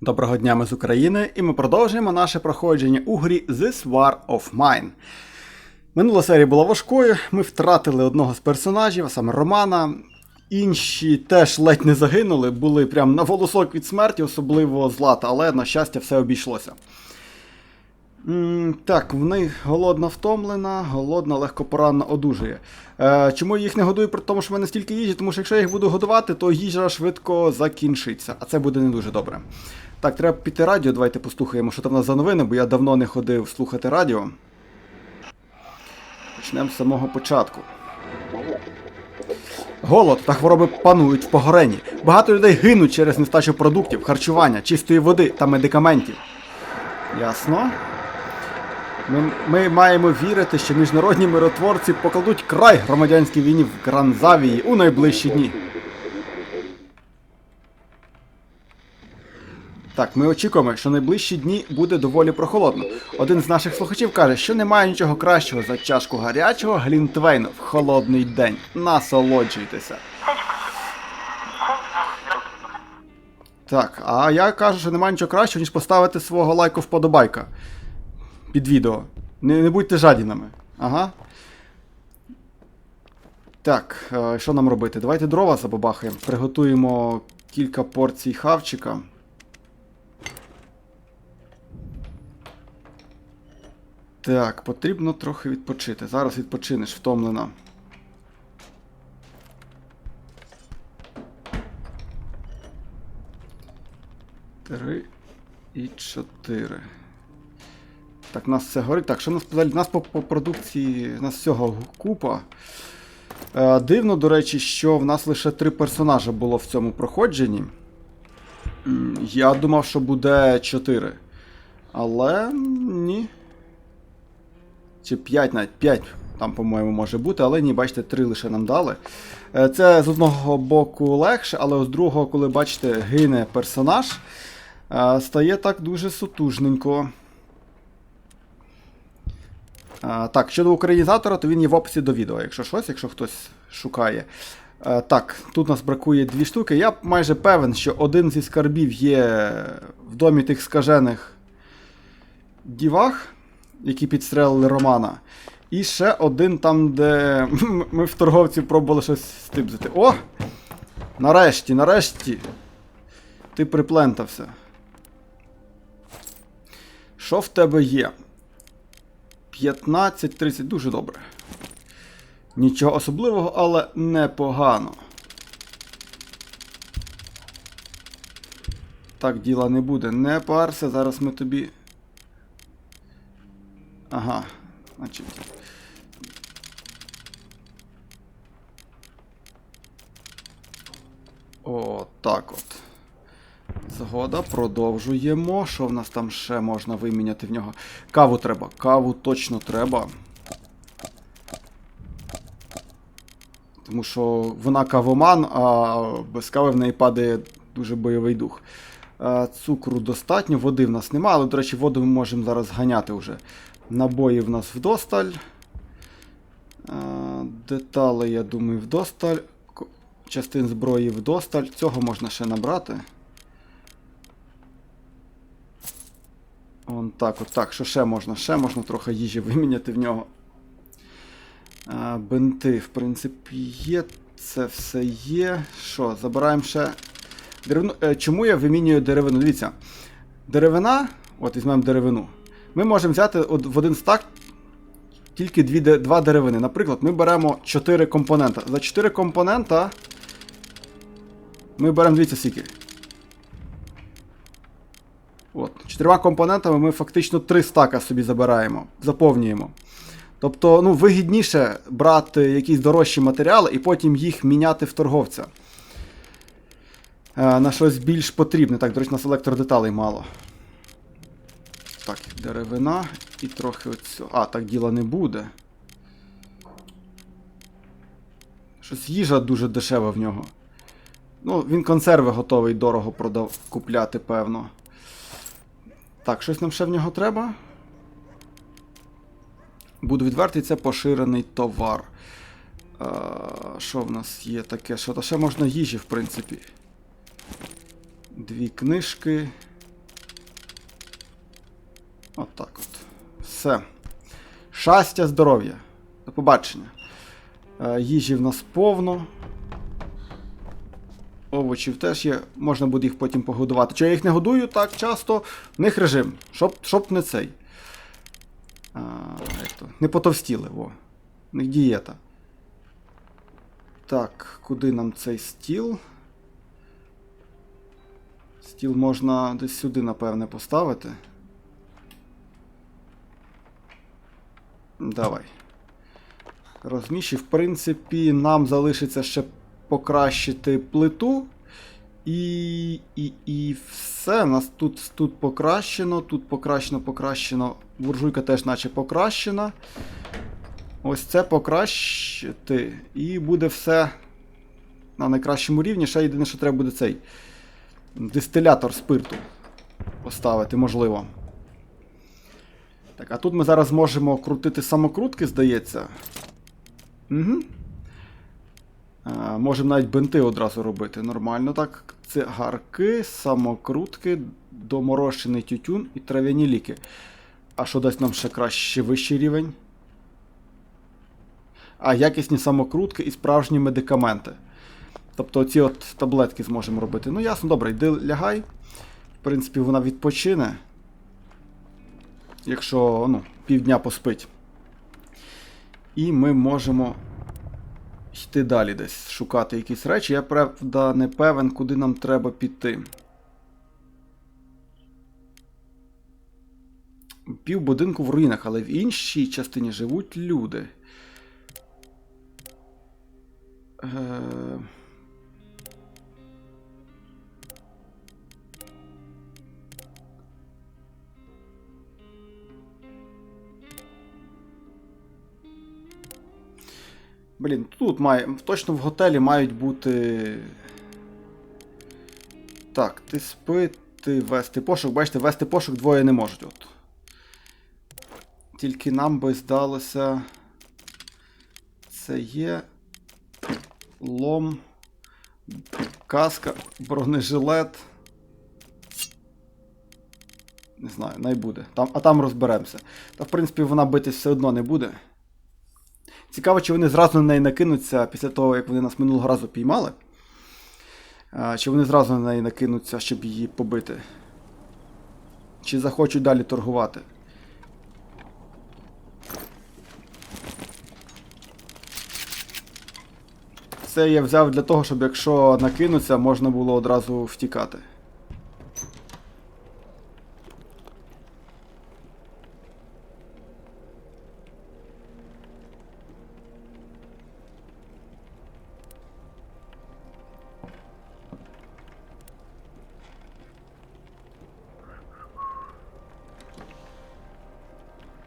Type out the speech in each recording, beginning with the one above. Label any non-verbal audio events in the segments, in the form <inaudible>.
Доброго дня ми з України, і ми продовжуємо наше проходження у грі This War of Mine. Минула серія була важкою, ми втратили одного з персонажів, а саме Романа. Інші теж ледь не загинули, були прям на волосок від смерті, особливо злата, але, на щастя, все обійшлося. Так, в них голодна втомлена, голодна, легкопоранна одужує. Е, чому я їх не годую, при тому, що в мене стільки їжі? Тому що якщо я їх буду годувати, то їжа швидко закінчиться, а це буде не дуже добре. Так, треба піти радіо, давайте послухаємо, що там у нас за новини, бо я давно не ходив слухати радіо. Почнемо з самого початку. Голод та хвороби панують в погорені. Багато людей гинуть через нестачу продуктів, харчування, чистої води та медикаментів. Ясно. Ми, ми маємо вірити, що міжнародні миротворці покладуть край громадянській війні в Гранзавії у найближчі дні. Так, ми очікуємо, що найближчі дні буде доволі прохолодно. Один з наших слухачів каже, що немає нічого кращого за чашку гарячого глінтвейну в холодний день. Насолоджуйтеся. Так, а я кажу, що немає нічого кращого, ніж поставити свого лайку вподобайка під відео. Не, не будьте жадінами. Ага. Так, е, що нам робити? Давайте дрова забабахаємо. Приготуємо кілька порцій хавчика. Так, потрібно трохи відпочити. Зараз відпочинеш, втомлена. Три і чотири. Так, у нас все горить. Так, що у нас взагалі? У нас по, по продукції, у нас всього купа. Е, дивно, до речі, що в нас лише три персонажа було в цьому проходженні. Я думав, що буде чотири. Але ні. Чи 5 навіть 5 там, по-моєму, може бути, але ні, бачите, 3 лише нам дали. Е, Це з одного боку легше, але з другого, коли бачите, гине персонаж, е, стає так дуже сутужненько. Е, Так, щодо українізатора, то він є в описі до відео, якщо щось, якщо хтось шукає. Так, тут нас бракує дві штуки. Я майже певен, що один зі скарбів є в домі тих скажених дівах, які підстрелили Романа. І ще один там, де <laughs> ми в торговців пробували щось стибзити. О! Нарешті, нарешті. Ти приплентався. Що в тебе є? 15-30, дуже добре. Нічого особливого, але непогано. Так, діла не буде. Не парся, зараз ми тобі. Ага, значить. О, так от. Згода, продовжуємо. Що в нас там ще можна виміняти в нього? Каву треба. Каву точно треба. Тому що вона кавоман, а без кави в неї падає дуже бойовий дух. Е, Цукру достатньо, води в нас немає, але, до речі, воду ми можемо зараз ганяти вже. Набої в нас вдосталь. Е, Деталей, я думаю, вдосталь. Частин зброї вдосталь. Цього можна ще набрати. Вон так, от так. Що ще можна? Ще можна трохи їжі виміняти в нього. А, бинти, в принципі, є. Це все є. Що, забираємо ще. Деревину. Е, чому я вимінюю деревину? Дивіться. Деревина, от візьмемо деревину. Ми можемо взяти в один стак тільки дві, два деревини. Наприклад, ми беремо 4 компонента. За 4 компонента ми беремо, дивіться, скільки. От, чотирма компонентами ми фактично 3 стака собі забираємо, заповнюємо. Тобто, ну, вигідніше брати якісь дорожчі матеріали і потім їх міняти в торговця. Е, на щось більш потрібне. Так, до речі, у нас електродеталей мало. Так, деревина і трохи оцю. А, так діла не буде. Щось їжа дуже дешева в нього. Ну, він консерви готовий дорого продав купляти, певно. Так, щось нам ще в нього треба. Буду відвертий, це поширений товар. А, що в нас є таке? Що та ще можна їжі, в принципі. Дві книжки. От так от. Все. Щастя, здоров'я. До побачення. Е, їжі в нас повно. Овочів теж є, можна буде їх потім погодувати. Чи я їх не годую так часто, в них режим, щоб, щоб не цей. А, то, не потовстіли, во. В них дієта. Так, куди нам цей стіл? Стіл можна десь сюди, напевне, поставити. Давай. Розміщі, в принципі, нам залишиться ще покращити плиту. І, і, і все. Нас тут, тут покращено, тут покращено, покращено. Буржуйка теж наче покращена. Ось це покращити. І буде все на найкращому рівні. Ще єдине, що треба буде цей дистилятор спирту поставити, можливо. Так, а тут ми зараз можемо крутити самокрутки, здається. Угу. А, можемо навіть бинти одразу робити. Нормально так. Цигарки, самокрутки, доморощений тютюн і трав'яні ліки. А що дасть нам ще краще вищий рівень? А, якісні самокрутки і справжні медикаменти. Тобто ці от таблетки зможемо робити. Ну, ясно, добре, йди лягай. В принципі, вона відпочине. Якщо ну, півдня поспить. І ми можемо йти далі десь, шукати якісь речі. Я правда не певен, куди нам треба піти. Пів будинку в руїнах, але в іншій частині живуть люди. Е... Блін, тут має. Точно в готелі мають бути. Так, ти спити, вести пошук. Бачите, вести пошук двоє не можуть. От. Тільки нам би здалося. Це є. Лом. Каска, бронежилет. Не знаю, най буде. Там, а там розберемося. Та, в принципі, вона битись все одно не буде. Цікаво, чи вони зразу на неї накинуться після того, як вони нас минулого разу піймали. Чи вони зразу на неї накинуться, щоб її побити? Чи захочуть далі торгувати? Це я взяв для того, щоб якщо накинуться, можна було одразу втікати.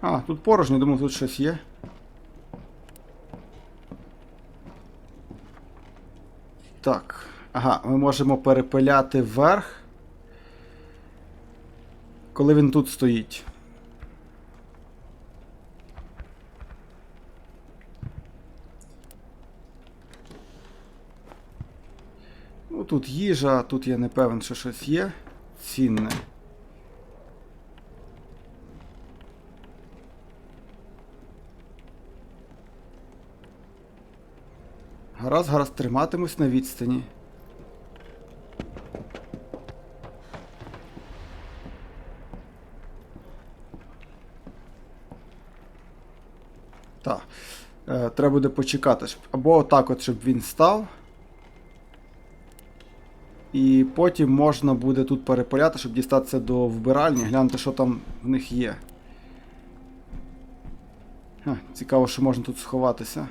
А, тут порожньо, думаю, тут щось є. Так. Ага, ми можемо перепиляти вверх. Коли він тут стоїть. Ну, тут їжа, тут я не певен, що щось є. Цінне. Гаразд, гаразд, триматимусь на відстані. Так. Е, треба буде почекати. Або отак от, щоб він став. І потім можна буде тут перепиляти, щоб дістатися до вбиральні, глянути, що там в них є. Ха, цікаво, що можна тут сховатися.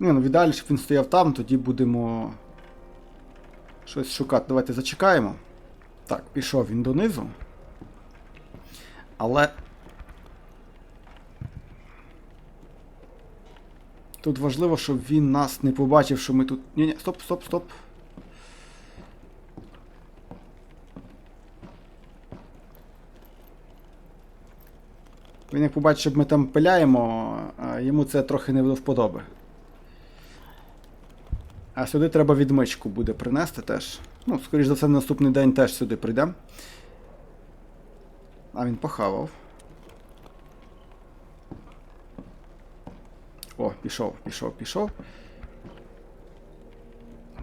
Ні, ну в ідеалі, щоб він стояв там, тоді будемо щось шукати. Давайте зачекаємо. Так, пішов він донизу. Але. Тут важливо, щоб він нас не побачив, що ми тут. Ні-ні, стоп, стоп, стоп. Він як побачить, що ми там пиляємо, йому це трохи не до вподоби. А сюди треба відмичку буде принести теж. Ну, скоріш за все, на наступний день теж сюди прийдемо. А він похавав. О, пішов, пішов, пішов.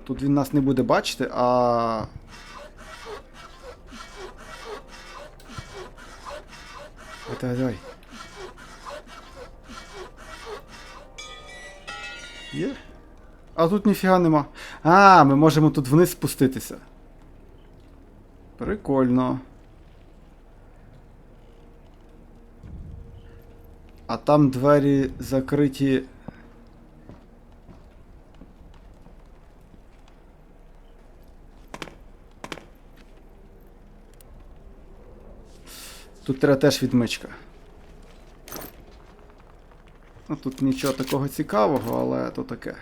Тут він нас не буде бачити, а. Давай, давай. Є? А тут ніфіга нема. А, ми можемо тут вниз спуститися. Прикольно. А там двері закриті. Тут треба теж відмичка. Ну тут нічого такого цікавого, але то таке.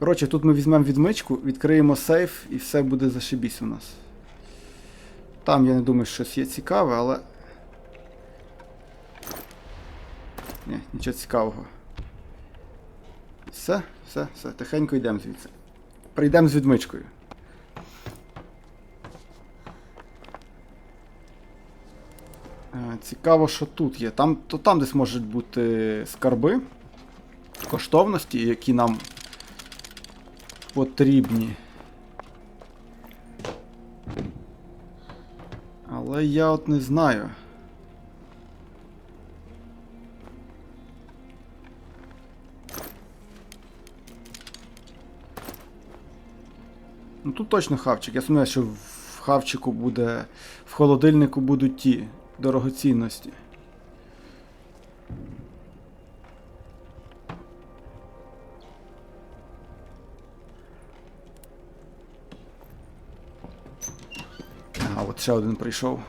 Коротше, тут ми візьмемо відмичку, відкриємо сейф і все буде зашибісь у нас. Там я не думаю, щось є цікаве, але. Ні, нічого цікавого. Все, все, все, тихенько йдемо звідси. Прийдемо з відмичкою. Е, Цікаво, що тут є. Там, то там десь можуть бути скарби, коштовності, які нам потрібні. Але я от не знаю. Ну тут точно хавчик. Я сумніваюся, що в хавчику буде. В холодильнику будуть ті дорогоцінності. Ще один прийшов.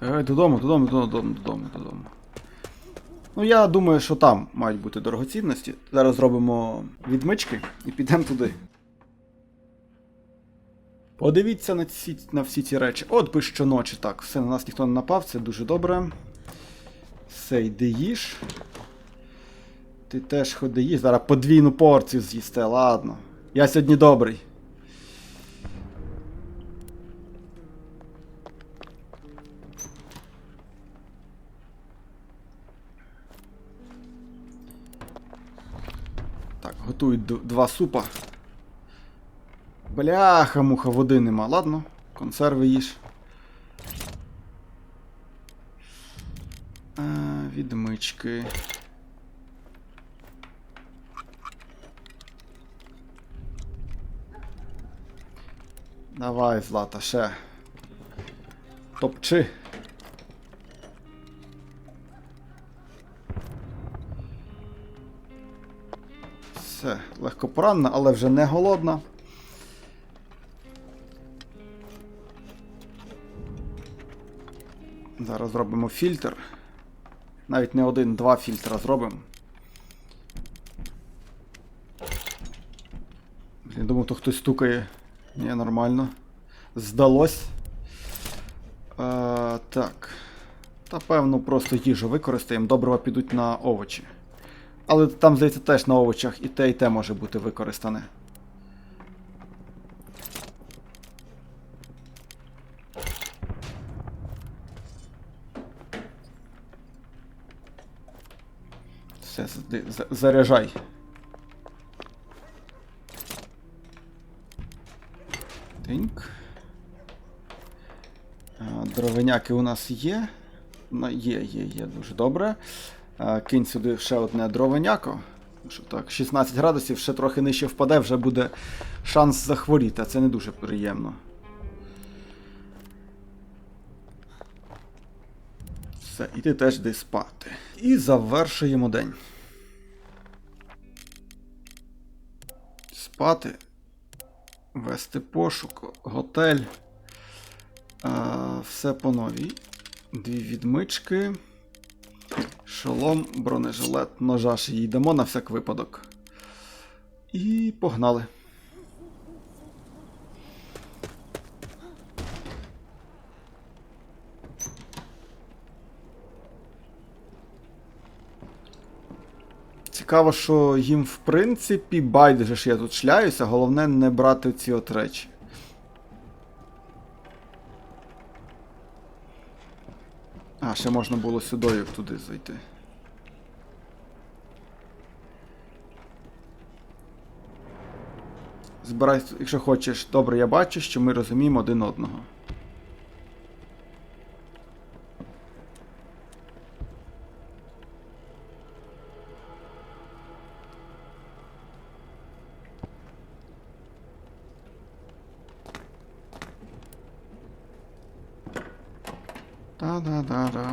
Давай додому, додому, додому, додому, додому. Ну, я думаю, що там мають бути дорогоцінності. Зараз зробимо відмички і підемо туди. Подивіться на, ці, на всі ці речі. От би щоночі. Так, все, на нас ніхто не напав, це дуже добре. Все, йди їж. Ти теж ходи їж. Зараз подвійну порцію з'їсте, ладно. Я сьогодні добрий. Так, готують два супа. Бляха, муха, води нема. Ладно, консерви їж. А, відмички. Давай, Злата, ще. Топчи. Все, легкопоранна, але вже не голодна. Зараз зробимо фільтр. Навіть не один, два фільтра зробимо. Я думав, то хтось стукає. Ні, нормально. Здалось. Е, так. Та певно просто їжу використаємо. Добрива підуть на овочі. Але там, здається, теж на овочах і те, і те може бути використане. Все, заряджай. Тиньк. Дровиняки у нас є. Є, є, є, дуже добре. Кинь сюди ще одне дровеняко. Так, 16 градусів, ще трохи нижче впаде, вже буде шанс захворіти, а це не дуже приємно. Все, і ти теж йди спати. І завершуємо день. Спати. Вести пошук, готель. А, все по новій. Дві відмички. Шолом, бронежилет, ножа ще їй дамо на всяк випадок. І погнали. Цікаво, що їм в принципі байдуже ж я тут шляюся, головне не брати ці от речі. А, ще можна було сюди туди зайти. Збирай, якщо хочеш. Добре, я бачу, що ми розуміємо один одного. Та-да-да-да.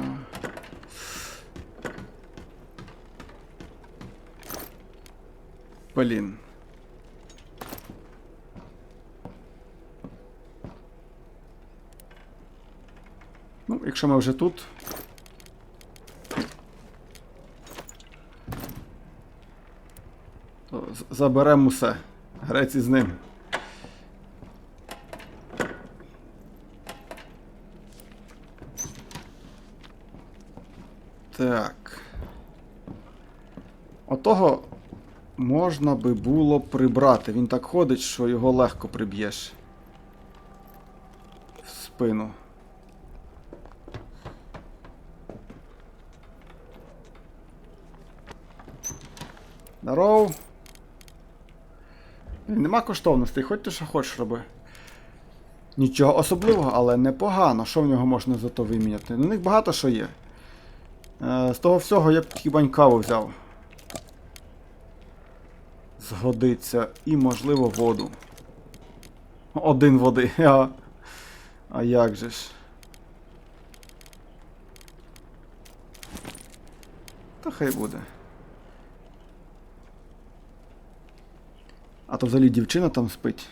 Блін. Ну, якщо ми вже тут. То з- заберемо усе. Грець із ним. Так. Отого можна би було прибрати. Він так ходить, що його легко приб'єш. В спину. Здоров. Нема коштовностей, хоч ти що хочеш роби. Нічого особливого, але непогано. Що в нього можна зато виміняти? На них багато що є. Е, з того всього я б хіба каву взяв. Згодиться. І, можливо, воду. Один води. А, а як же ж? Та хай буде. А то взагалі дівчина там спить.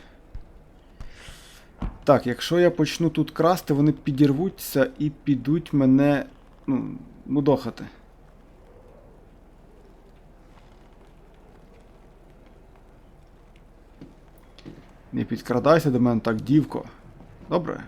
Так, якщо я почну тут красти, вони підірвуться і підуть мене. ну, мудохати. Не підкрадайся до мене так, дівко. Добре.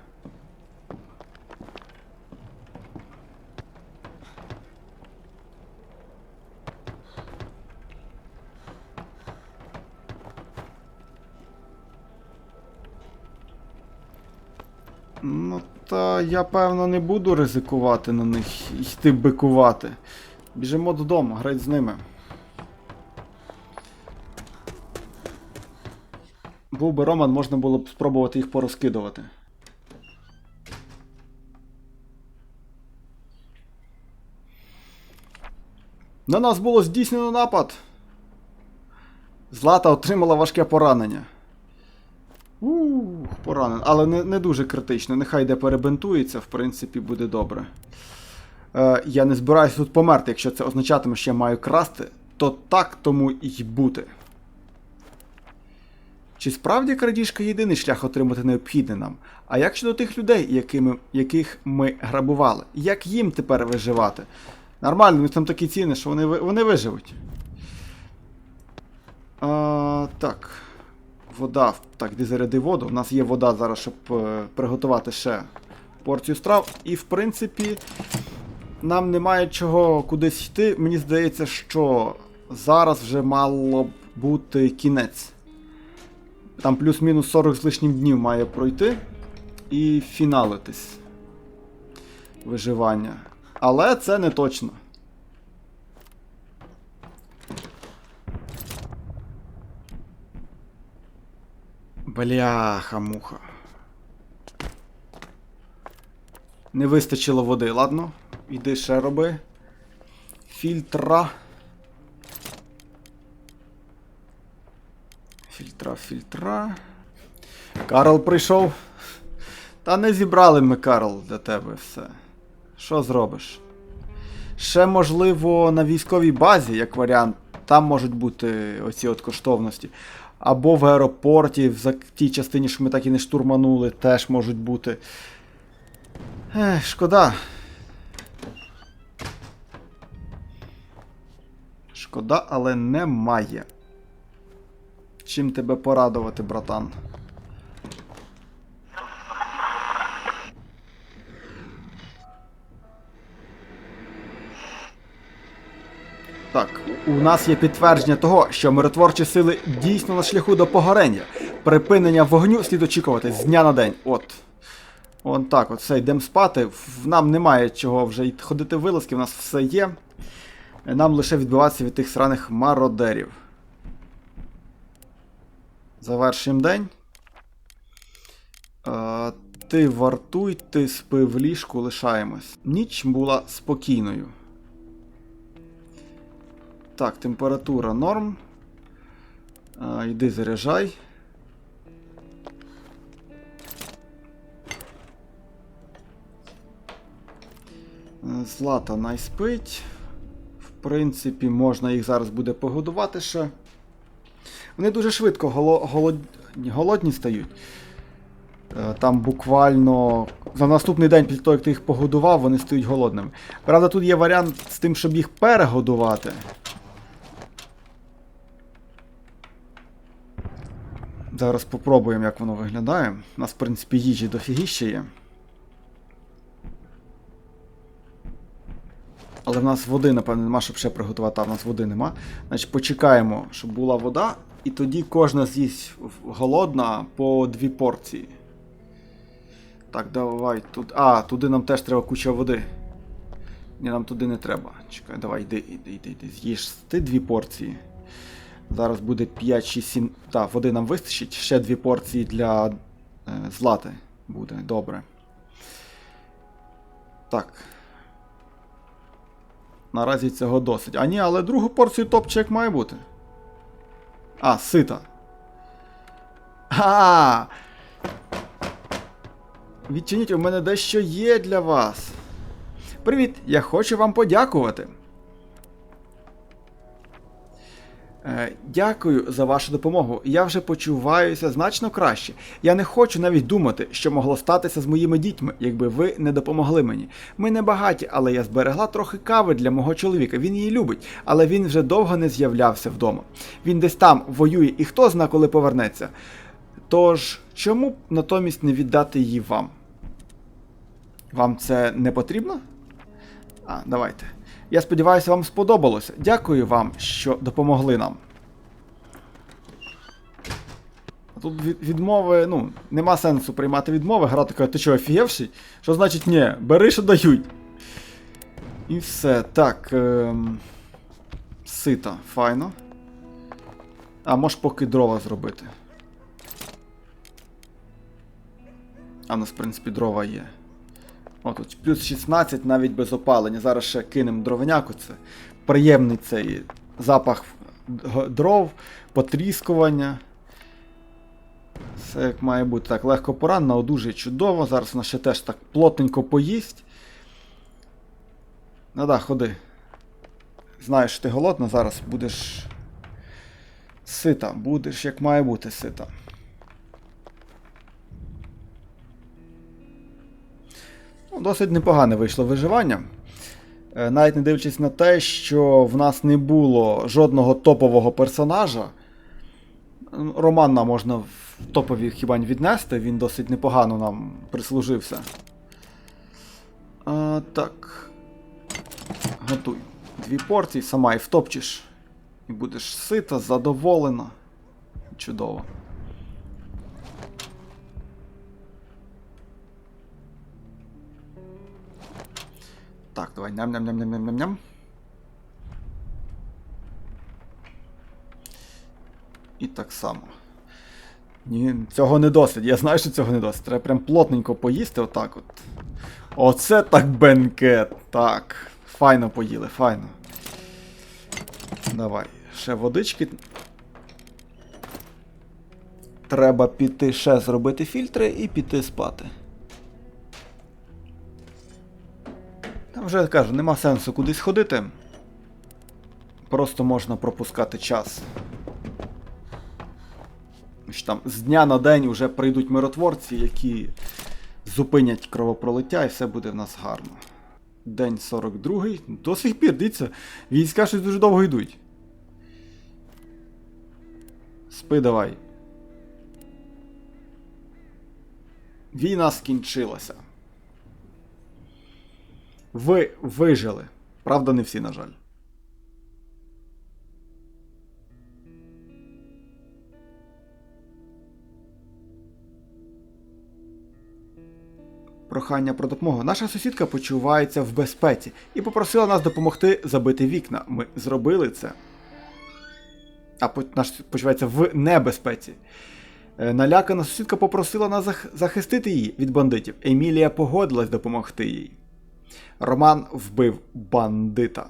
Ну, та я певно не буду ризикувати на них йти бикувати. Біжимо додому, грать з ними. Був би Роман, можна було б спробувати їх порозкидувати. На нас було здійснено напад. Злата отримала важке поранення. Ух, поранен. Але не, не дуже критично. Нехай де перебинтується, в принципі, буде добре. Е, я не збираюся тут померти, якщо це означатиме, що я маю красти, то так тому і бути. Чи справді крадіжка єдиний шлях отримати необхідне нам? А як щодо тих людей, якими, яких ми грабували? Як їм тепер виживати? Нормально, ми там такі ціни, що вони, вони виживуть. А, так. Вода. Так, де заряди воду. У нас є вода зараз, щоб е, приготувати ще порцію страв. І в принципі, нам немає чого кудись йти. Мені здається, що зараз вже мало б бути кінець. Там плюс-мінус 40 з лишнім днів має пройти і фіналитись виживання. Але це не точно. Бляха-муха. Не вистачило води, ладно? Іди ще роби. Фільтра. Фільтра, фільтра. Карл прийшов. Та не зібрали ми, Карл, для тебе все. Що зробиш? Ще, можливо, на військовій базі, як варіант, там можуть бути оці от коштовності. Або в аеропорті, в тій частині, що ми так і не штурманули, теж можуть бути. Ех, шкода. Шкода, але немає. Чим тебе порадувати, братан? Так, у нас є підтвердження того, що миротворчі сили дійсно на шляху до погорення. Припинення вогню слід очікувати з дня на день. От. Вон так, от все, йдемо спати. Нам немає чого вже ходити в вилазки, в нас все є. Нам лише відбиватися від тих сраних мародерів. Завершуємо день. Е, ти вартуй, ти спи в ліжку, лишаємось. Ніч була спокійною. Так, температура норм. А, йди заряджай. Е, Злата най спить. В принципі, можна їх зараз буде погодувати ще. Вони дуже швидко голо- голод... голодні стають. Е, Там буквально за наступний день після того, як ти їх погодував, вони стають голодними. Правда, тут є варіант з тим, щоб їх перегодувати. Зараз попробуємо, як воно виглядає. У нас, в принципі, їжі дофігіще є. Але в нас води, напевно, нема, щоб ще приготувати, а в нас води нема. Значить, почекаємо, щоб була вода, і тоді кожна з'їсть голодна по дві порції. Так, давай тут. А, туди нам теж треба куча води. Ні, нам туди не треба. Чекай, давай, йди, йди, йди, йди. З'їж ти дві порції. Зараз буде 5, 6, 7. Так, води нам вистачить. Ще дві порції для е, злати буде. Добре. Так. Наразі цього досить. А ні, але другу порцію топче як має бути. А, сита. А! Відчиніть, у мене дещо є для вас. Привіт, я хочу вам подякувати. Дякую за вашу допомогу. Я вже почуваюся значно краще. Я не хочу навіть думати, що могло статися з моїми дітьми, якби ви не допомогли мені. Ми не багаті, але я зберегла трохи кави для мого чоловіка. Він її любить, але він вже довго не з'являвся вдома. Він десь там воює, і хто зна, коли повернеться. Тож, чому б натомість не віддати її вам? Вам це не потрібно? А, давайте. Я сподіваюся, вам сподобалося. Дякую вам, що допомогли нам. Тут відмови, ну, нема сенсу приймати відмови. Гра така, ти що, офігевший? Що значить ні, бери, що дають. І все. Так. Ем... Сита, файно. А можеш поки дрова зробити. А в нас, в принципі, дрова є. Тут плюс 16 навіть без опалення. Зараз ще кинемо дровеняку. Це приємний цей запах дров, потріскування. Все як має бути. Так, легко поранена, одужує чудово. Зараз вона ще теж так плотненько поїсть. Ну да, ходи. Знаєш, що ти голодна, зараз будеш сита, будеш як має бути сита. Досить непогане вийшло виживання. Е, Навіть не дивлячись на те, що в нас не було жодного топового персонажа. Романа можна в топові хібань віднести, він досить непогано нам прислужився. А, так. Готуй. Дві порції, сама і втопчеш. І будеш сита, задоволена. Чудово. Так, давай ням-ням-ням-ням-ням-ням. І так само. Ні, цього не досить. Я знаю, що цього не досить. Треба прям плотненько поїсти отак от. Оце так бенкет. Так. Файно поїли, файно. Давай. Ще водички. Треба піти ще зробити фільтри і піти спати. Вже кажу, нема сенсу кудись ходити. Просто можна пропускати час. Там з дня на день вже прийдуть миротворці, які зупинять кровопролиття, і все буде в нас гарно. День 42. До сих пір, дивіться, війська щось дуже довго йдуть. Спи давай. Війна скінчилася. Ви вижили. Правда, не всі, на жаль. Прохання про допомогу. Наша сусідка почувається в безпеці і попросила нас допомогти забити вікна. Ми зробили це. А наш почувається в небезпеці. Е, Налякана сусідка попросила нас захистити її від бандитів. Емілія погодилась допомогти їй. Роман вбив бандита.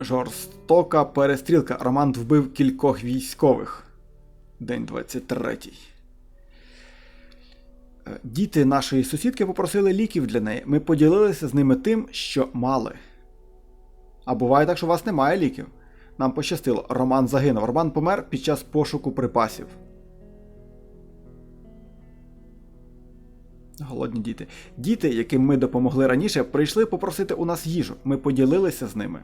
Жорстока перестрілка. Роман вбив кількох військових. День 23. Е, Діти нашої сусідки попросили ліків для неї. Ми поділилися з ними тим, що мали. А буває так, що у вас немає ліків. Нам пощастило. Роман загинув. Роман помер під час пошуку припасів. Голодні діти. Діти, яким ми допомогли раніше, прийшли попросити у нас їжу. Ми поділилися з ними.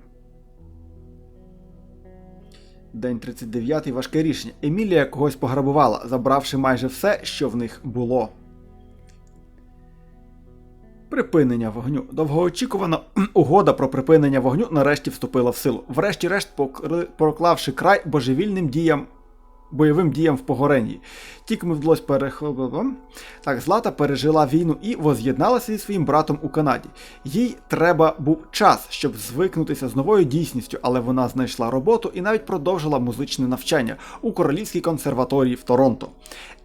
День 39 важке рішення. Емілія когось пограбувала, забравши майже все, що в них було. Припинення вогню. Довгоочікувана <clears throat> угода про припинення вогню нарешті вступила в силу. Врешті-решт, покри- проклавши край божевільним діям. Бойовим діям в Погоренні. Тільки ми вдалося перехопити. Так, Злата пережила війну і воз'єдналася зі своїм братом у Канаді. Їй треба був час, щоб звикнутися з новою дійсністю, але вона знайшла роботу і навіть продовжила музичне навчання у Королівській консерваторії в Торонто.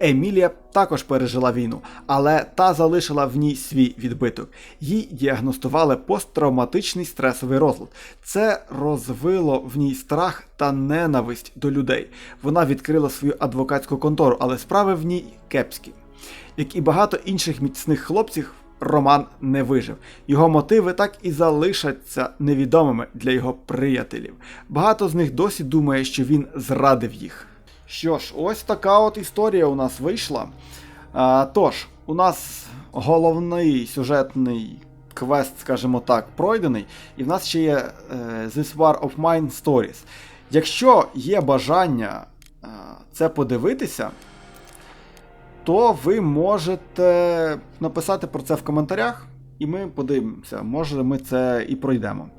Емілія також пережила війну, але та залишила в ній свій відбиток. Їй діагностували посттравматичний стресовий розлад. Це розвило в ній страх та ненависть до людей. Вона відкрила свою адвокатську контору, але справи в ній кепські. Як і багато інших міцних хлопців, Роман не вижив. Його мотиви так і залишаться невідомими для його приятелів. Багато з них досі думає, що він зрадив їх. Що ж, ось така от історія у нас вийшла. А, тож, у нас головний сюжетний квест, скажімо так, пройдений, і в нас ще є е, This War of Mine Stories. Якщо є бажання е, це подивитися, то ви можете написати про це в коментарях, і ми подивимося, може ми це і пройдемо.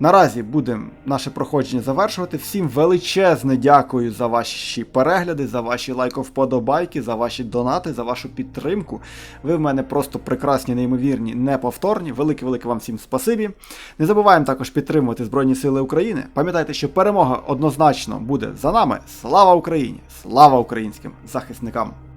Наразі будемо наше проходження завершувати. Всім величезне дякую за ваші перегляди, за ваші лайковподобайки, за ваші донати, за вашу підтримку. Ви в мене просто прекрасні, неймовірні, неповторні. Велике-велике вам всім спасибі. Не забуваємо також підтримувати Збройні Сили України. Пам'ятайте, що перемога однозначно буде за нами. Слава Україні! Слава українським захисникам!